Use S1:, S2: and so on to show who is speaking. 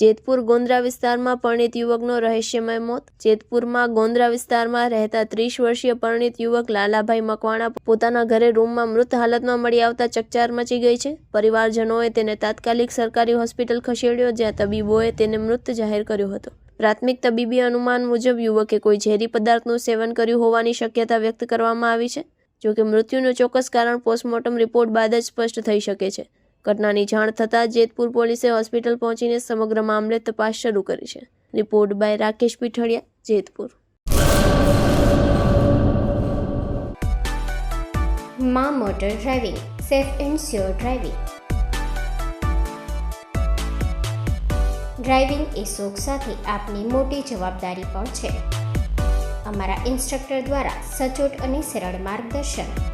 S1: જેતપુર ગોંદ્રા વિસ્તારમાં પરિણીત યુવકનો રહસ્યમય મોત. જેતપુરમાં ગોંદ્રા વિસ્તારમાં રહેતા ત્રીસ વર્ષીય પરિણીત યુવક લાલાભાઈ મકવાણા પોતાના ઘરે રૂમમાં મૃત હાલતમાં મળી આવતા ચકચાર મચી ગઈ છે. પરિવારજનોએ તેને તાત્કાલિક સરકારી હોસ્પિટલ ખસેડ્યો, જ્યાં તબીબોએ તેને મૃત જાહેર કર્યો હતો. પ્રાથમિક તબીબી અનુમાન મુજબ યુવકે કોઈ ઝેરી પદાર્થનું સેવન કર્યું હોવાની શક્યતા વ્યક્ત કરવામાં આવી છે. જોકે મૃત્યુનું ચોક્કસ કારણ પોસ્ટમોર્ટમ રિપોર્ટ બાદ જ સ્પષ્ટ થઈ શકે છે. ઘટનાની જાણ થતાં જેતપુર પોલીસે હોસ્પિટલ પહોંચીને સમગ્ર મામલે તપાસ શરૂ કરી છે. Report by Rakesh Pithadiya, Jetpur.
S2: મા motor driving, safe and sure driving. Driving એ શોખ સાથે આપની મોટી જવાબદારી પણ છે. અમારા ઇન્સ્ટ્રક્ટર દ્વારા સચોટ અને સરળ માર્ગદર્શન